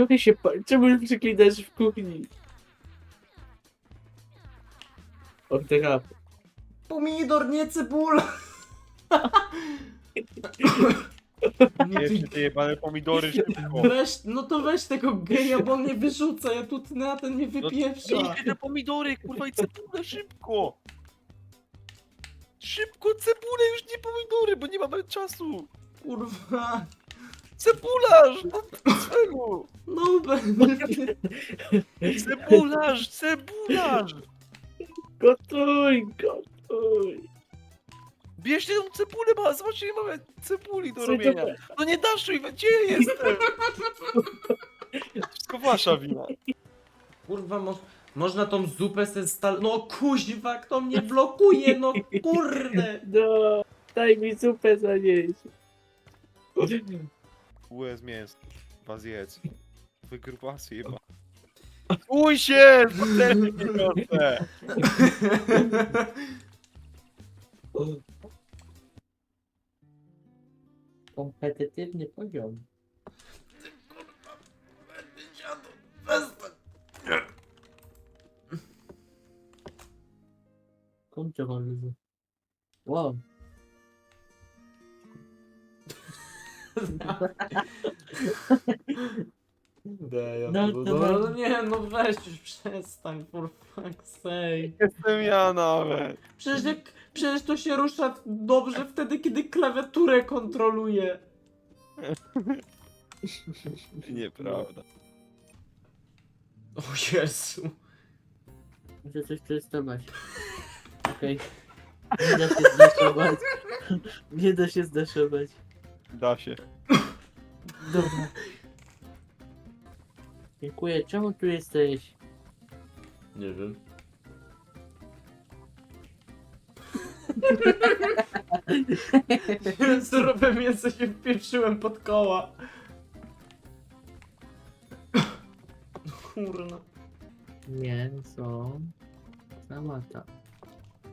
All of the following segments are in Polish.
Trochę się pa... Czemu przeklinasz w kuchni? O, teraz. Pomidor, nie cebula! Nie, Jeszcze te jebane pomidory szybko. Weź, no to weź tego geja, bo on nie wyrzuca, ja tu na ten nie No, wypieprza. Jeszcze te pomidory, kurwa i cebulę, szybko! Szybko cebulę, już nie pomidory, bo nie mamy czasu! Kurwa. Cebularz! No, celu! No będę. Cebularz, cebularz! Gotuj, gotuj. Bierzcie tą cebulę, ma, zobaczcie, nie mamy cebuli do robienia. No nie dasz mi, gdzie ja jestem? Wszystko wasza wina. Kurwa, mo można tą zupę se stal... No kuźwa, kto mnie blokuje, no kurde. No, daj mi zupę zanieść. Weźmiesz. Was jedz. Wygrubasy jeba. Como Kompetytywny poziom. Kończę wam Uau. Deja, No, no, to no, no. nie, no weź już przestań, for fuck's sake. Jestem ja nawet. Przecież, jak, przecież to się rusza dobrze wtedy, kiedy klawiaturę kontroluje. Nieprawda. O Jezu. Muszę coś przetestować. Okej. Nie da się zdaszować. Nie da się zdaszować. Da się. Dobra. Dziękuję. Czemu tu jesteś? Nie wiem. Surowe mięso się wpieprzyłem pod koła. Kurna. Mięso. Samata.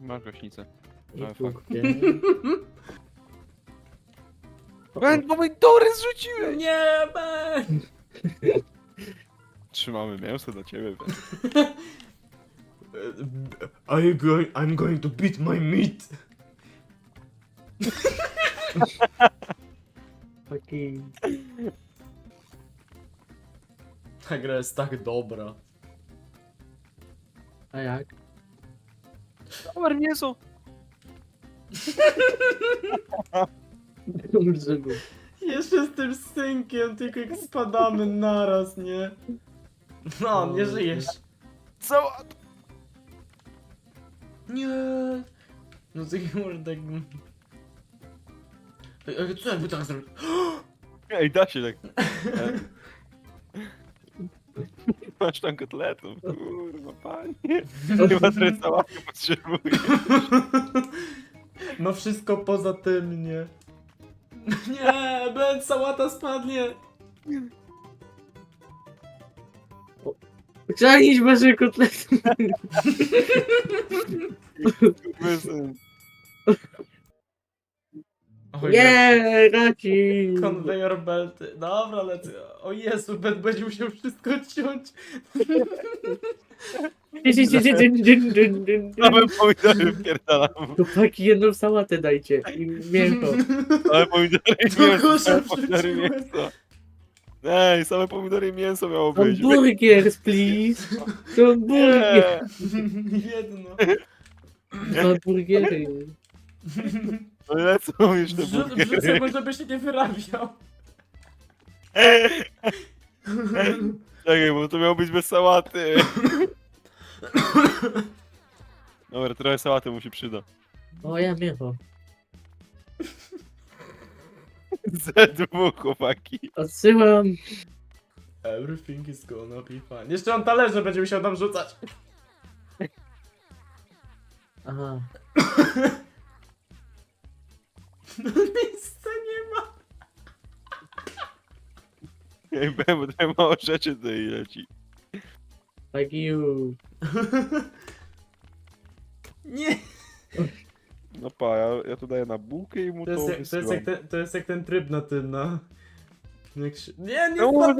Masz gaśnicę. I Ale kupię. Ben, pomidory zrzuciłeś! Nie, Ben! Trzymamy mięso dla ciebie, Ben. I go, I'm going to beat my meat. Taki. Ta gra jest tak dobra. A jak? Dobra, mięso! Było. Jeszcze z tym synkiem, tylko jak spadamy naraz, nie? No, nie żyjesz. Co? Nie. No ty mordek. Ej, ej, co jakby tak zrobić? Ej, da się tak. Masz tam kotletów, kurwa, panie. Chyba trochę sałaty potrzebuję. No wszystko poza tym, nie? Nie, Ben, sałata spadnie. Czaić wasze kotlety. O Nie, raci. Conveyor belty. Dobra, lecę. O Jezu, Ben będzie musiał wszystko ciąć. Same pomidory wpierdalam. Chłopaki, jedną sałatę dajcie i mięso. Same pomidory i mięso. Same pomidory i mięso. Ej, same pomidory i mięso miało być. Hamburgers, please. Hamburger. Nie. Jedno. Hamburgery. No lecą już te Wrzu- Wrzucę mu, żeby się nie wyrabiał. Czekaj, bo to miało być bez sałaty. Dobra, trochę sałaty mu się przyda. O, ja mięcho. Ze dwóch chłopaki. Odsyłam. Everything is gonna be fine. Jeszcze on talerze będzie musiał tam rzucać. Aha. Miejsca nie ma. Ej, bo trochę mało rzeczy tutaj leci. Fuck you. Nie. No pa, ja, ja tu daję na bułkę i mu To to, jest, jak, to, jest wysyłam. jak ten, to jest jak ten tryb na tym, na... Jak się... Nie, nie No to!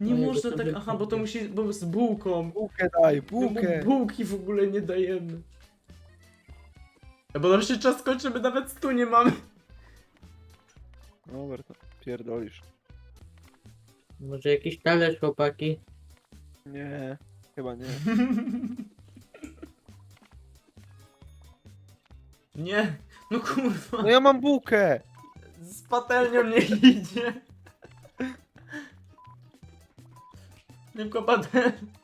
Nie Ojej, można to tak... sobie Aha, bo to musi... Bo z bułką. Bułkę daj, No bo bułkę! bułki w ogóle nie dajemy. Bo nam się czas kończy, my nawet stu nie mamy. Dobra, to pierdolisz. Może jakiś talerz, chłopaki? Nie, chyba nie. Nie, no kurwa. No ja mam bułkę! Z patelnią nie idzie. Tylko patelnia.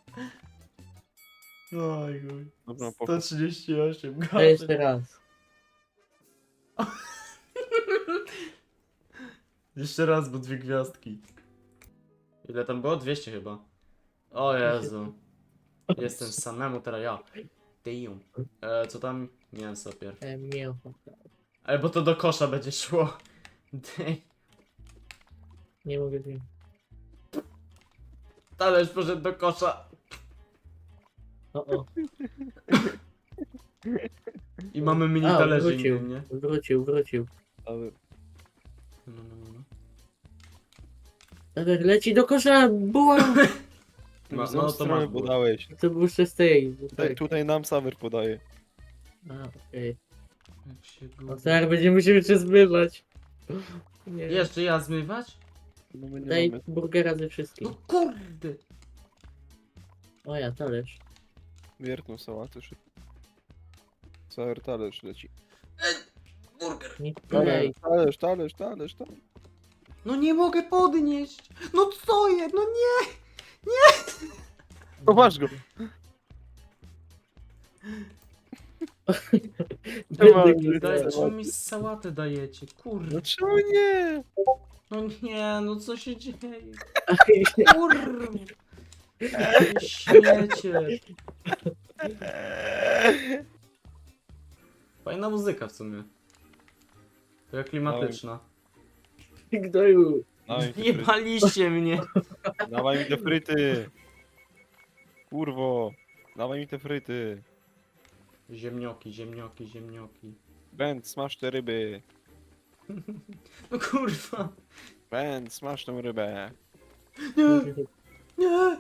Oj, oj. Dobra, po 138 To jeszcze raz. Jeszcze raz, bo dwie gwiazdki. Ile tam było? 200 chyba. O Jezu. Jestem samemu teraz ja. Damn. E, co tam? Mięso pierw. E, mięcho. Ale bo to do kosza będzie szło. Damn. Nie mogę wiem. Talerz poszedł do kosza. I mamy mini A, talerze wrócił. innym, nie? Wrócił, wrócił. Dobra. No, no, no, no. Leci do kosza, buła! Ma- no, no, to stronę masz podałeś. To był szestej. Tutaj, tutaj nam Sawer podaje. A, okej. Jak się No teraz będziemy musieli się zmywać. Nie. Jeszcze ja zmywać? No my nie Daj mamy. burgera ze wszystkim. No kurde. O ja, talerz. Wiertną sałatę szybko. Sawer talerz leci. Burger. Nie Talerz, talerz, talerz, talerz, talerz. No nie mogę podnieść. No co je? No nie. No masz go. Będę Daj- nie Daj, znał. czemu mi sałatę dajecie? Kurde. No czemu nie? No nie, no co się dzieje? Kurwa. Śmiecie. Fajna muzyka w sumie. Taka klimatyczna. Gnoju. Dawaj mi te fryty. Jebaliście mnie. Dawaj mi te fryty. Kurwo. Dawaj mi te fryty. Ziemnioki, ziemnioki, ziemnioki. Ben, smaż te ryby. No kurwa. Ben, smaż tą rybę. Nie, nie.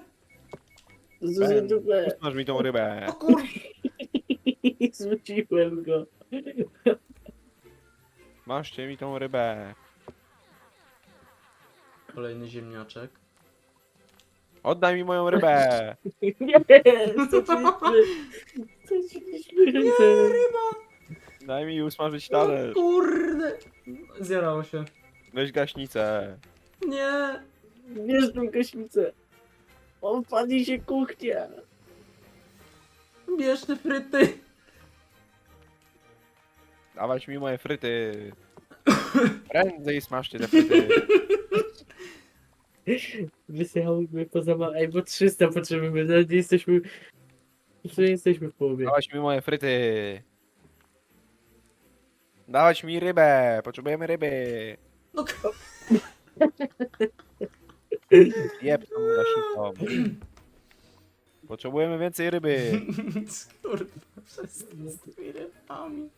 Zużył dupę. Smaż mi tą rybę. Zrzuciłem go. Maszcie mi tą rybę. Kolejny ziemniaczek. Oddaj mi moją rybę. Nie. Straciliśmy ręce. Daj mi usmażyć O talerz. kurde. Zjarało się. Weź gaśnicę. Nie. Bierz tą kośmicę. Odpali się kuchnia. Bierz te fryty. Dawać mi moje fryty. Prędzej smażcie te fryty. Wysychałyśmy poza ma... Ej, bo 300 potrzebujemy, nawet nie jesteśmy... Jeszcze nie jesteśmy w połowie. Dawać mi moje fryty. Dawać mi rybę. Potrzebujemy ryby. No k- Jeb tą gaśnicą. Potrzebujemy więcej ryby. Kurwa, przestań z tymi rybami.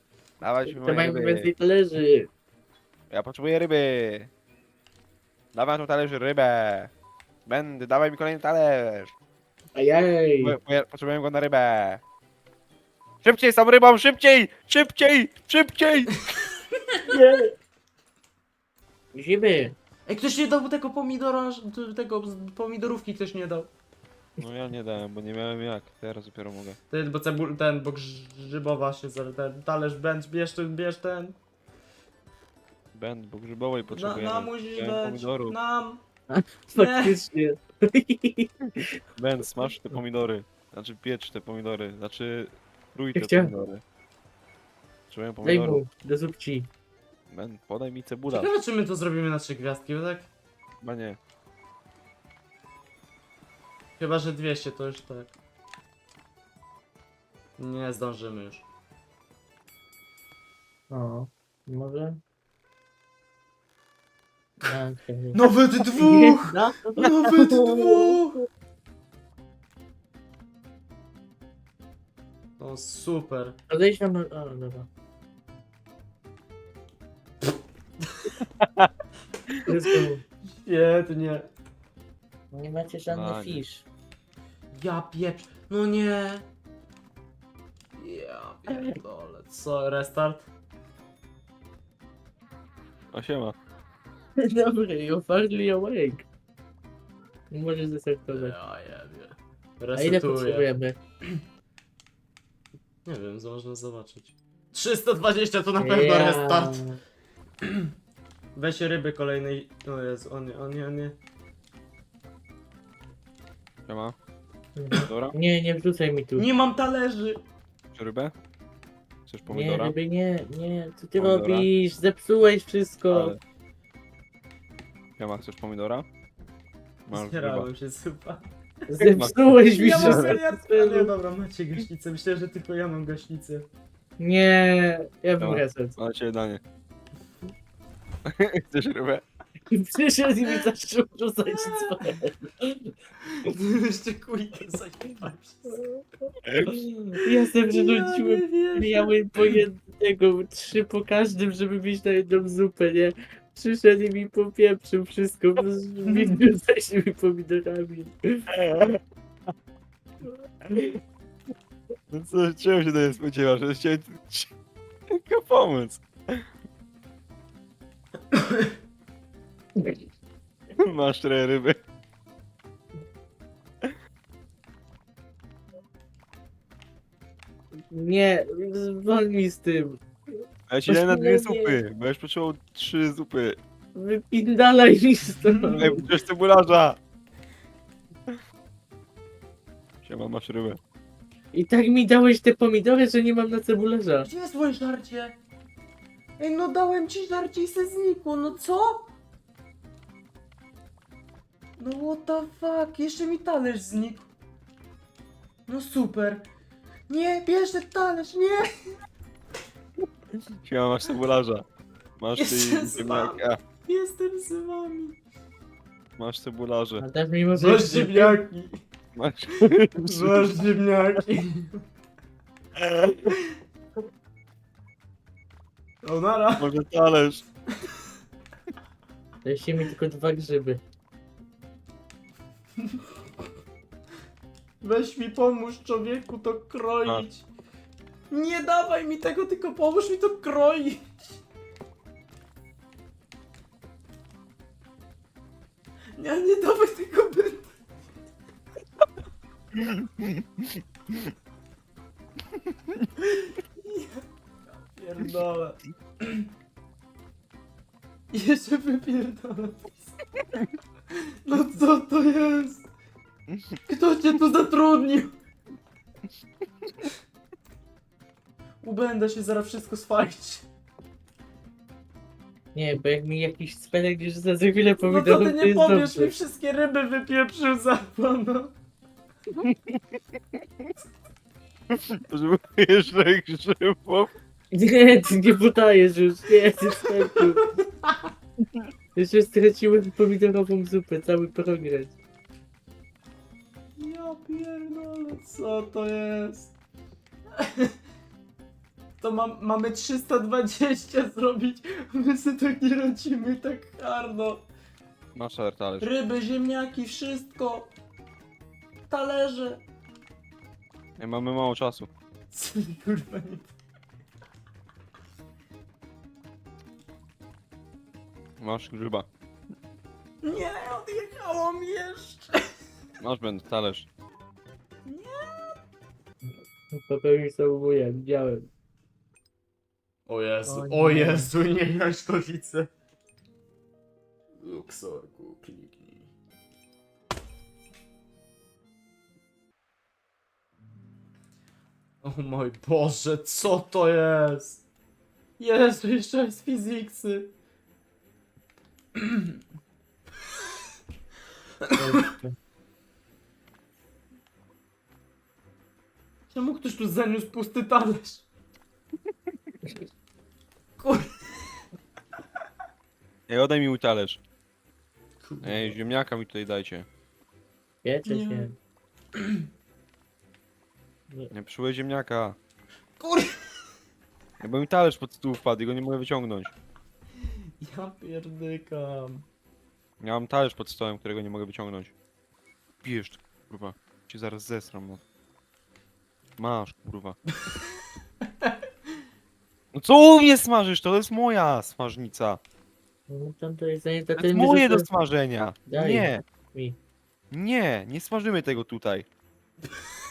Dawać mi To moje mają ryby. więcej talerzy. Ja potrzebuję ryby. Dawaj na tą talerz rybę. Będę, dawaj mi kolejny talerz. Ajaj. Potrzebuję- potrzebuję- Potrzebuję go na rybę. Szybciej z tą rybą, szybciej! Szybciej! Szybciej! Nie. Musimy. Ej, ktoś nie dał tego pomidora, tego pomidorówki ktoś nie dał. No ja nie dałem, bo nie miałem jak. Teraz dopiero mogę. Ten, bo cebul, ten, bo grzybowa się, za- ten talerz, bierz ten, bierz ten. Będ, bo grzybowej Na, potrzebujemy. nam musisz dać, pomidorów. nam. Faktycznie. Będ, smaż te pomidory. Znaczy piecz te pomidory. Znaczy krój te Chciałem. pomidory. Potrzebuję Daj pomidorów. mu, do zupci. Ben, podaj mi cebula. Ciekawe czy my to zrobimy na trzy gwiazdki, bo tak? Chyba nie. Chyba, że 200 to już tak. Nie zdążymy już. O, może? Okej. Nawet dwóch! No. Nawet dwóch! O super. Odejdź nam... O, dobra. Wszystko. Świetnie. Nie macie żadnych Ładnie. fisz. Ja pieprz. No nie. Ja pierdolę. Co, restart? O siema. Dobry, you finally awake. Możesz zestartować. Ja jebie. A ile Resetuję. potrzebujemy? Nie wiem, co można zobaczyć. 320 to na pewno restart. Weź ryby kolejnej. O Jezu, o nie, o nie, o nie. Siema. Dobra? Nie, nie wrzucaj mi tu. Nie mam talerzy. Chcesz rybę? Chcesz Nie, pomidora? ryby nie, nie, co ty Pomidora? robisz? Zepsułeś wszystko. Ale... Siema, chcesz pomidora? Masz ryba. Zbierałem się super. Zepsułeś mi Ja mam wszystko. nie, dobra, macie gaśnicę. Myślę, że tylko ja mam gaśnicę. Nie, ja bym Dobra. reset. Mam cię danie. Chcesz rybę? Przyszedł i mi zaczął rzucać dzwonek. Jeszcze kujkę zajebałem Ja sobie przerzuciłem Miałem po jednego, trzy po każdym, żeby mieć na jedną zupę, nie? Przyszedł i mi popieprzył wszystko, z tymi pomidorami. No co, czego się tutaj spodziewasz? Ja Chciałem ci tylko pomóc. Masz trochę ryby. Nie, zwolnij mi z tym. A ja ci dałem na dwie zupy, bo już potrzebował trzy zupy. Wypindalaj mi stąd. Ej, przecież cebularza! Siema, masz rybę. I tak mi dałeś te pomidory, że nie mam na cebularza. Gdzie jest moje żarcie? Ej, no dałem ci żarcie i se znikło, no co? No what the fuck, jeszcze mi talerz znikł. No super. Nie, bierz ten talerz, nie! Siema, masz cebularza. Masz Jeszcze ty z ziemniaka. Jestem z wami. Masz może Masz ziemniaki. Masz... Masz ziemniaki. O nara. Może talerz. Dajcie mi tylko dwa grzyby. Weź mi pomóż człowieku to kroić. Nie dawaj mi tego, tylko pomóż mi to kroić. Nie, nie dawaj tego będę. Pierdolę. Jeszcze wypierdolę. No co to jest? Kto cię tu zatrudnił? Ubędę się zaraz wszystko spalić. Nie, bo jak mi jakiś spelek gdzieś za chwilę No to pomidorów, ty to nie jest powiesz, dobrze. mi wszystkie ryby wypieprzył za pana. Potrzebujesz grzybów. Nie, ty nie podajesz już, nie, ty spelku. Jeszcze straciłem pomidorową zupę, cały progres. Ja pierdolę, co to jest? To mam, mamy 320 zrobić, my sobie tak nie radzimy, tak hardo. Masz talerz. Ryby, ziemniaki, wszystko. Talerze. Mamy mało czasu. Co kurwa nie... Masz grzyba. Nie, odjechało mi jeszcze. Masz będę talerz. Popełnił samobójstwo, widziałem. O Jezu, O o nie. Jezu, nie, już to widzę. Luxorku, kliknij. O mój Boże, co to jest? Jezu, jeszcze jest fizyksy. Czemu ktoś tu zaniósł pusty talerz? Kur... Ej, oddaj mi mój talerz. Ej, ziemniaka mi tutaj dajcie. Wiecie Nie. się. Nie potrzebuję ziemniaka. Kur... Ej, bo mi talerz pod stół wpadł i go nie mogę wyciągnąć. Ja pierdykam. Ja mam talerz pod stołem, którego nie mogę wyciągnąć. Bierz, to, kurwa. Cię zaraz zesram, no. Masz, kurwa. No co u mnie smażysz? To jest moja smażnica. No tam to jest zajęte To jest moje do to- smażenia. Daj. Nie, mi. nie, nie smażymy tego tutaj.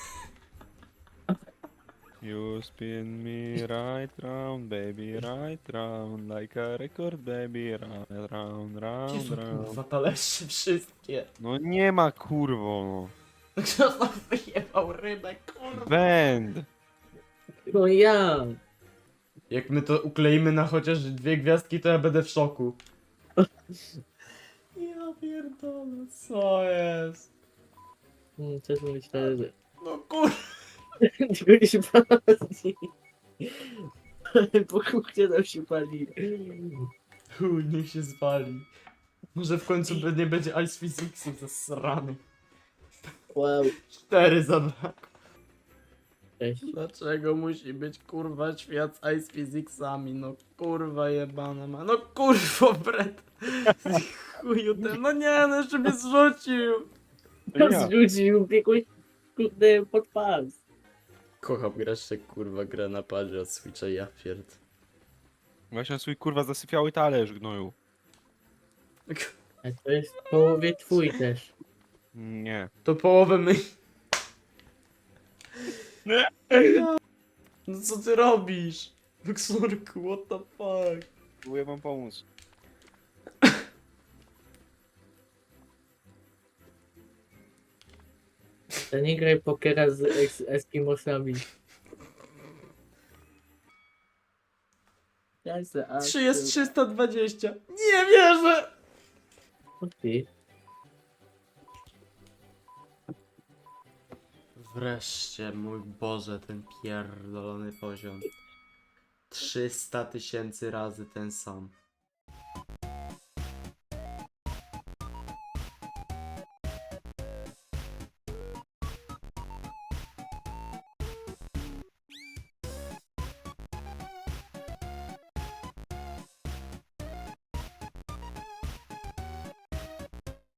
You spin me right round, baby, right round, like a record, baby, round, round, round, Jezu, round. kurwa, talerze wszystkie. No nie ma kurwo, no. Kto tam wyjebał rybę, kurwa? Bend. No ja. Jak my to ukleimy na chociaż dwie gwiazdki, to ja będę w szoku. Ja pierdolę, co jest? Hmm, Też myślę, że... No kurwa. Pali. Po kuchnie nam się pali. Chuj, niech się spali. Może w końcu nie będzie Ice Physicsu zasrany. Wow. Cztery zabrakło. Cześć. Dlaczego musi być kurwa świat z Ice Physicsami? No kurwa jebana ma. No kurwa Brett. Chuju ten. No nie, no jeszcze mnie zrzucił. Zrzucił biegłeś kurde pod pas. Kocham grać się kurwa grę na padzie od Switcha, ja pierd. Właśnie na swój kurwa zasypiały talerz, gnoju. A to jest w połowie twój też. Nie. To połowę my... No co ty robisz? Luxorku, what the fuck? Próbuję wam pomóc. To nie graj pokera z eks- Eskimosami. Ja se, a 3 jest 320. Nie wierzę! O ty. Wreszcie, mój Boże, ten pierdolony poziom. 300 tysięcy razy ten sam.